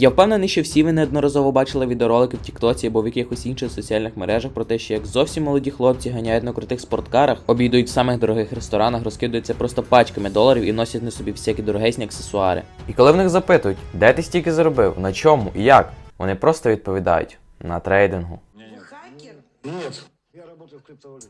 Я впевнений, що всі ви неодноразово бачили відеоролики в Тіктоці або в якихось інших соціальних мережах про те, що як зовсім молоді хлопці ганяють на крутих спорткарах, обійдуть в самих дорогих ресторанах, розкидаються просто пачками доларів і носять на собі всякі дорогесні аксесуари. І коли в них запитують, де ти стільки заробив, на чому? І як, вони просто відповідають на трейдингу. Я работаю в криптовалюті.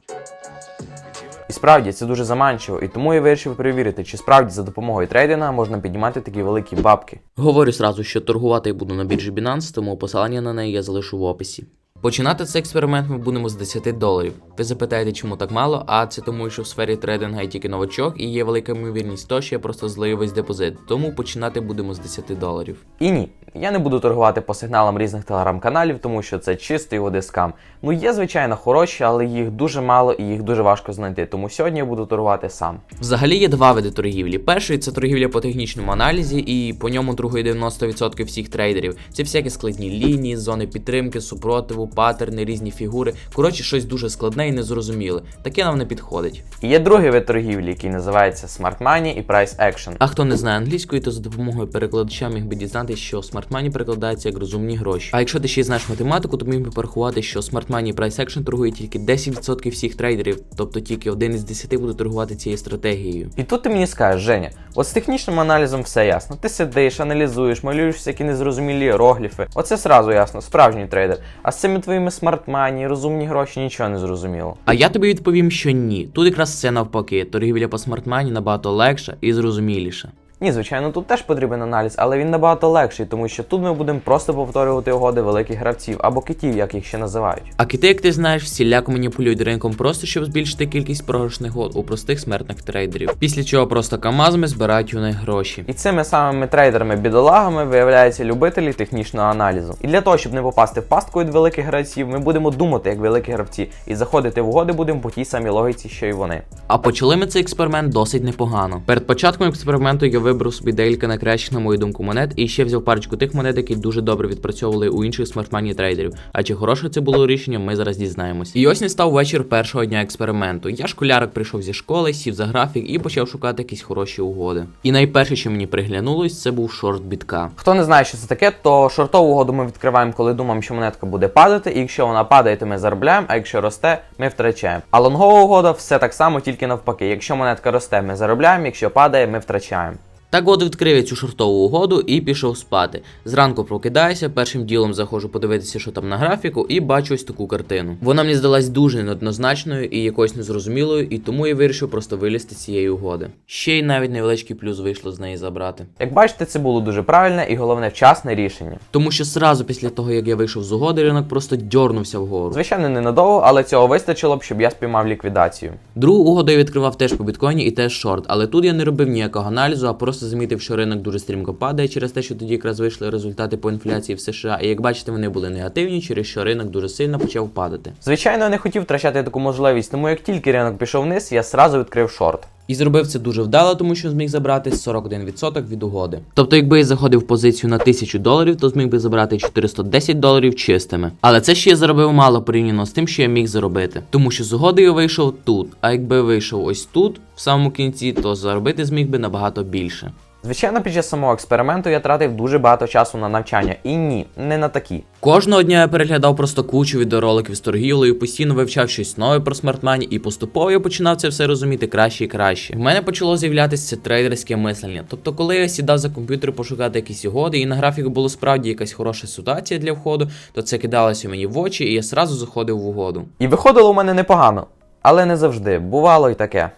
І справді це дуже заманчиво, і тому я вирішив перевірити, чи справді за допомогою трейдинга можна піднімати такі великі бабки. Говорю сразу, що торгувати я буду на біржі Binance, тому посилання на неї я залишу в описі. Починати цей експеримент ми будемо з 10 доларів. Ви запитаєте, чому так мало? А це тому, що в сфері трейдинга я тільки новачок і є велика ймовірність того, що я просто злию весь депозит. Тому починати будемо з 10 доларів. І ні, я не буду торгувати по сигналам різних телеграм-каналів, тому що це чистий води скам. Ну є, звичайно, хороші, але їх дуже мало і їх дуже важко знайти. Тому сьогодні я буду торгувати сам. Взагалі є два види торгівлі. Перший це торгівля по технічному аналізі, і по ньому торгує 90% всіх трейдерів. Це всякі складні лінії, зони підтримки, супротиву, паттерни, різні фігури. Коротше, щось дуже складне і незрозуміле. Таке нам не підходить. І є другий вид торгівлі, який називається Smart Money і Price Action. А хто не знає англійської, то за допомогою перекладача міг би дізнатися, що Smart Money перекладається як розумні гроші. А якщо ти ще й знаєш математику, то міг би порахувати, що Smart Money і Price Action торгує тільки 10% всіх трейдерів, тобто тільки один із 10 буде торгувати цією стратегією. І тут ти мені скажеш, Женя, от з технічним аналізом все ясно. Ти сидиш, аналізуєш, малюєш всякі незрозумілі іерогліфи. Оце сразу ясно, справжній трейдер. А з цими твоїми смарт-мані, розумні гроші нічого не зрозуміло. А я тобі відповім, що ні. Тут якраз все навпаки. Торгівля по смартмані набагато легша і зрозуміліша. Ні, звичайно, тут теж потрібен аналіз, але він набагато легший, тому що тут ми будемо просто повторювати угоди великих гравців або китів, як їх ще називають. А кити, як ти знаєш, всіляко маніпулюють ринком просто щоб збільшити кількість програшних год у простих смертних трейдерів. Після чого просто камазами збирають у них гроші. І цими самими трейдерами-бідолагами виявляються любителі технічного аналізу. І для того, щоб не попасти в пастку від великих гравців, ми будемо думати як великі гравці, і заходити в угоди будемо по тій самій логіці, що й вони. А почали ми цей експеримент досить непогано. Перед початком експерименту я вибрав собі декілька найкращих, на мою думку, монет і ще взяв парочку тих монет, які дуже добре відпрацьовували у інших смартмані трейдерів. А чи хороше це було рішення, ми зараз дізнаємось. І ось не став вечір першого дня експерименту. Я школярик прийшов зі школи, сів за графік і почав шукати якісь хороші угоди. І найперше, що мені приглянулось, це був шорт бітка. Хто не знає, що це таке, то шортову угоду ми відкриваємо, коли думаємо, що монетка буде падати, і якщо вона падає, то ми заробляємо, а якщо росте, ми втрачаємо. А лонгова угода все так само, тільки навпаки. Якщо монетка росте, ми заробляємо, якщо падає, ми втрачаємо. Так от відкрив я цю шортову угоду і пішов спати. Зранку прокидаюся, першим ділом заходжу подивитися, що там на графіку, і бачу ось таку картину. Вона мені здалась дуже неоднозначною і якоюсь незрозумілою, і тому я вирішив просто вилізти з цієї угоди. Ще й навіть невеличкий плюс вийшло з неї забрати. Як бачите, це було дуже правильне і головне вчасне рішення. Тому що сразу після того, як я вийшов з угоди, ринок просто дьорнувся вгору. Звичайно, ненадовго, але цього вистачило б, щоб я спіймав ліквідацію. Другу угоду я відкривав теж по біткоїні і теж шорт, але тут я не робив ніякого аналізу, а просто замітив, що ринок дуже стрімко падає через те, що тоді якраз вийшли результати по інфляції в США. І як бачите, вони були негативні, через що ринок дуже сильно почав падати. Звичайно, я не хотів втрачати таку можливість, тому як тільки ринок пішов вниз, я сразу відкрив шорт. І зробив це дуже вдало, тому що зміг забрати 41% від угоди. Тобто, якби я заходив в позицію на 1000 доларів, то зміг би забрати 410 доларів чистими. Але це ще я заробив мало порівняно з тим, що я міг заробити. Тому що з угоди я вийшов тут. А якби вийшов ось тут, в самому кінці, то заробити зміг би набагато більше. Звичайно, під час самого експерименту я тратив дуже багато часу на навчання. І ні, не на такі. Кожного дня я переглядав просто кучу відеороликів з торгівлею, постійно вивчав щось нове про смартмані, і поступово я починав це все розуміти краще і краще. В мене почало з'являтися це трейдерське мислення. Тобто, коли я сідав за комп'ютер пошукати якісь угоди, і на графіку було справді якась хороша ситуація для входу, то це кидалося мені в очі, і я сразу заходив в угоду. І виходило у мене непогано, але не завжди. Бувало й таке.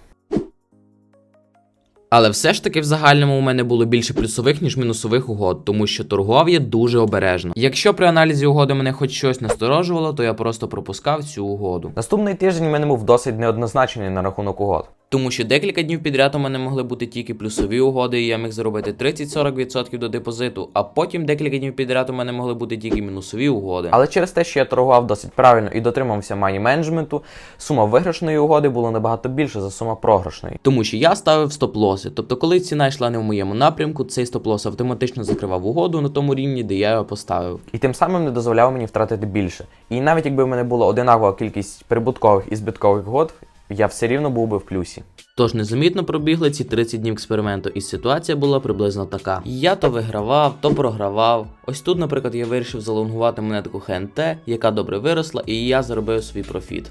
Але все ж таки в загальному у мене було більше плюсових, ніж мінусових угод, тому що торгував я дуже обережно. Якщо при аналізі угоди мене хоч щось насторожувало, то я просто пропускав цю угоду. Наступний тиждень в мене був досить неоднозначний на рахунок угод. Тому що декілька днів підряд у мене могли бути тільки плюсові угоди, і я міг заробити 30-40% до депозиту, а потім декілька днів підряд у мене могли бути тільки мінусові угоди. Але через те, що я торгував досить правильно і дотримався мані менеджменту, сума виграшної угоди була набагато більша за сума програшної. Тому що я ставив стоп-лоси. Тобто, коли ціна йшла не в моєму напрямку, цей стоп-лос автоматично закривав угоду на тому рівні, де я його поставив. І тим самим не дозволяв мені втратити більше. І навіть якби в мене була одинакова кількість прибуткових і збиткових угод, я все рівно був би в плюсі. Тож незамітно пробігли ці 30 днів експерименту, і ситуація була приблизно така: я то вигравав, то програвав. Ось тут, наприклад, я вирішив залонгувати монетку ХНТ, яка добре виросла, і я заробив свій профіт.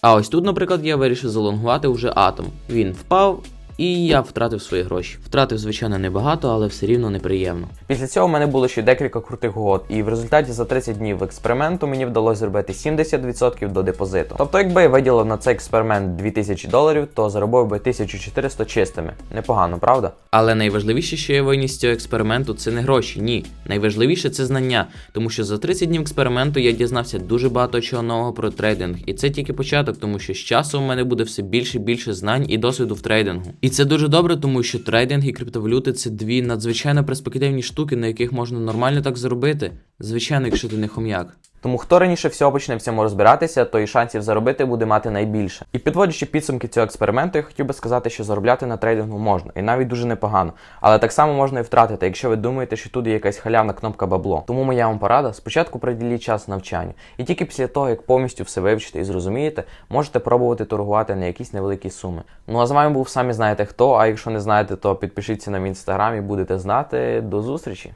А ось тут, наприклад, я вирішив залонгувати вже атом. Він впав, і я втратив свої гроші. Втратив, звичайно, небагато, але все рівно неприємно. Після цього в мене було ще декілька крутих угод, і в результаті за 30 днів експерименту мені вдалося зробити 70% до депозиту. Тобто, якби я виділив на цей експеримент 2000 доларів, то заробив би 1400 чистими. Непогано, правда? Але найважливіше, що я виніс з цього експерименту, це не гроші. Ні. Найважливіше це знання, тому що за 30 днів експерименту я дізнався дуже багато чого нового про трейдинг, і це тільки початок, тому що з часом у мене буде все більше і більше знань і досвіду в трейдингу. І це дуже добре, тому що трейдинг і криптовалюти це дві надзвичайно перспективні штуки, на яких можна нормально так заробити. Звичайно, якщо ти не хом'як. Тому хто раніше всього почне в цьому розбиратися, то і шансів заробити буде мати найбільше. І підводячи підсумки цього експерименту, я хотів би сказати, що заробляти на трейдингу можна, і навіть дуже непогано. Але так само можна і втратити, якщо ви думаєте, що тут є якась халявна кнопка бабло. Тому моя вам порада: спочатку приділіть час навчанню, і тільки після того, як повністю все вивчите і зрозумієте, можете пробувати торгувати на якісь невеликі суми. Ну а з вами був самі знаєте хто. А якщо не знаєте, то підпишіться на мій інстаграм і будете знати. До зустрічі!